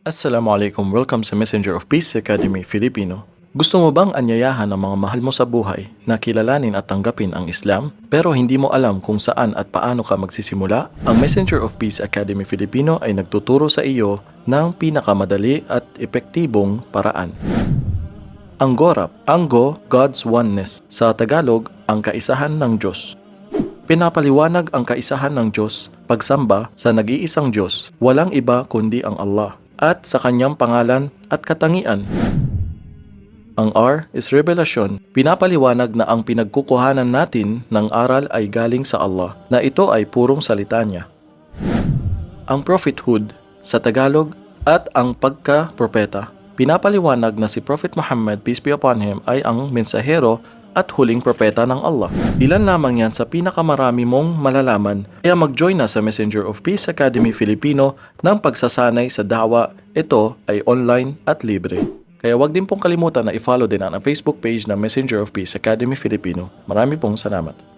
Assalamualaikum, welcome sa Messenger of Peace Academy Filipino. Gusto mo bang anyayahan ang mga mahal mo sa buhay na kilalanin at tanggapin ang Islam pero hindi mo alam kung saan at paano ka magsisimula? Ang Messenger of Peace Academy Filipino ay nagtuturo sa iyo ng pinakamadali at epektibong paraan. Ang Gorap, Anggo, God's Oneness. Sa Tagalog, ang kaisahan ng Diyos. Pinapaliwanag ang kaisahan ng Diyos, pagsamba sa nag-iisang Diyos, walang iba kundi ang Allah, at sa kanyang pangalan at katangian. Ang R is revelasyon, pinapaliwanag na ang pinagkukuhanan natin ng aral ay galing sa Allah, na ito ay purong salita niya. Ang prophethood sa Tagalog at ang pagka-propeta, pinapaliwanag na si Prophet Muhammad, peace be upon him, ay ang mensahero at huling propeta ng Allah. Ilan lamang yan sa pinakamarami mong malalaman, kaya mag-join na sa Messenger of Peace Academy Filipino ng pagsasanay sa dawa. Ito ay online at libre. Kaya wag din pong kalimutan na i-follow din ang Facebook page ng Messenger of Peace Academy Filipino. Marami pong salamat.